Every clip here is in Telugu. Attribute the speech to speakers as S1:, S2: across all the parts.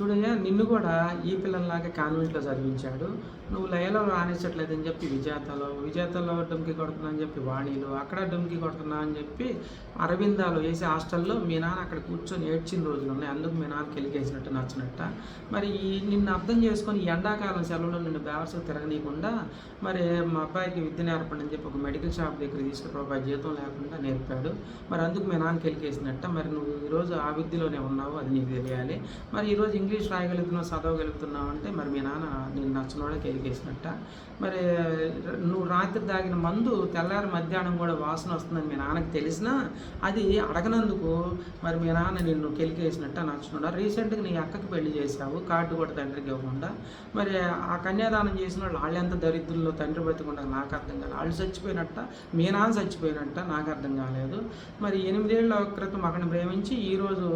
S1: చూడయ్యా నిన్ను కూడా ఈ పిల్లల్లాగా కాన్వెంట్లో చదివించాడు. నువ్వు లయలో రాణించట్లేదని చెప్పి విజేతలో విజేతలో డుమ్కి కొడుతున్నా అని చెప్పి వాణిలో అక్కడ డుమ్కి కొడుతున్నా అని చెప్పి అరవిందాలు వేసి హాస్టల్లో మీ నాన్న అక్కడ కూర్చొని ఏడ్చిన రోజులు ఉన్నాయి. అందుకు మీ నాన్న కెలికేసినట్టు నచ్చినట్ట. మరి ఈ నిన్ను అర్థం చేసుకొని ఎండాకాలం సెలవులో నిన్ను బేవర్స్ తిరగనీయకుండా మరి మా అబ్బాయికి విద్య నేర్పండి చెప్పి ఒక మెడికల్ షాప్ దగ్గర తీసుకుని రూపాయి జీతం లేకుండా నేర్పాడు. మరి అందుకు మీ నాన్న కెలికేసినట్ట మరి నువ్వు ఈరోజు ఆ విద్యలోనే ఉన్నావు అది నీకు తెలియాలి. మరి ఈరోజు ఇంగ్లీష్ రాయగలుగుతున్నావు చదవగలుగుతున్నావు అంటే మరి మీ నాన్న నేను నచ్చినోళ్ళకి ఎలిగేసినట్ట మరి నువ్వు రాత్రి తాగిన మందు తెల్లారి మధ్యాహ్నం కూడా వాసన వస్తుందని మీ నాన్నకి తెలిసినా అది అడగనందుకు మరి మీ నాన్న నిన్ను కెలికేసినట్ట నచ్చుకుండా రీసెంట్గా నీ అక్కకి పెళ్ళి చేశావు కార్డు కూడా తండ్రికి ఇవ్వకుండా. మరి ఆ కన్యాదానం చేసిన వాళ్ళు వాళ్ళు ఎంత దరిద్రుల్లో తండ్రి బతికుండా నాకు అర్థం కాలేదు. వాళ్ళు చచ్చిపోయినట్ట మీ నాన్న చచ్చిపోయినట్ట నాకు అర్థం కాలేదు. మరి ఎనిమిదేళ్ళ క్రితం అక్కడిని ప్రేమించి ఈరోజు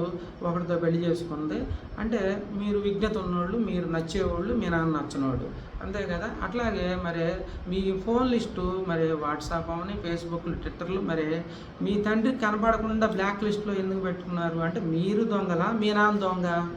S1: ఒకరితో పెళ్ళి చేసుకుంది. అంటే మీరు విజ్ఞత ఉన్నోళ్ళు మీరు నచ్చేవాళ్ళు మీ నాన్న నచ్చినోళ్ళు అంతే కదా? అట్లాగే మరి మీ ఫోన్ లిస్టు మరి వాట్సాప్ అవని ఫేస్బుక్లు ట్విట్టర్లు మరి మీ తండ్రి కనపడకుండా బ్లాక్ లిస్ట్లో ఎందుకు పెట్టుకున్నారు? అంటే మీరు దొంగలా మీ నాన్న దొంగ?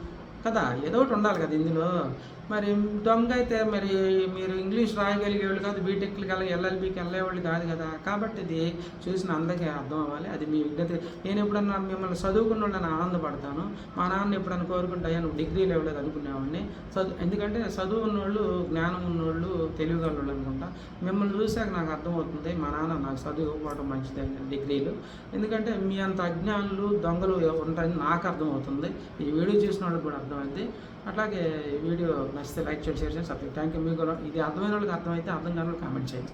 S1: కదా? ఏదో ఒకటి ఉండాలి కదా ఇందులో. మరి దొంగ అయితే మరి మీరు ఇంగ్లీష్ రాయగలిగేవాళ్ళు కాదు బీటెక్లు వెళ్ళి ఎల్ఎల్బికి వెళ్ళేవాళ్ళు కాదు కదా. కాబట్టి ఇది చూసిన అందరికీ అర్థం అవ్వాలి. అది మీ విజ్ఞత. నేను ఎప్పుడన్నా మిమ్మల్ని చదువుకున్న వాళ్ళని ఆనందపడతాను. మా నాన్న ఎప్పుడన్నా కోరుకుంటే అయ్యా నువ్వు డిగ్రీ లేవలేదు అనుకునేవాడిని చదువు ఎందుకంటే చదువు ఉన్నోళ్ళు జ్ఞానం ఉన్నోళ్ళు తెలివిగలవాళ్ళు అనుకుంటా. మిమ్మల్ని చూసాక నాకు అర్థమవుతుంది మా నాన్న నాకు చదువు ఇవ్వకపోవడం మంచిది డిగ్రీలు. ఎందుకంటే మీ అంత అజ్ఞానులు దొంగలు ఉంటారని నాకు అర్థమవుతుంది. ఈ వీడియో చూసిన వాళ్ళకి కూడా అర్థమైంది. అట్లాగే వీడియో నచ్చితే లైక్ చేయండి షేర్ చేయండి సబ్స్క్రైబ్ థ్యాంక్ యూ మీకు ఇది అర్థమైన వాళ్ళకి అర్థమైతే అర్థం కాని వాళ్ళు కామెంట్ చేయండి.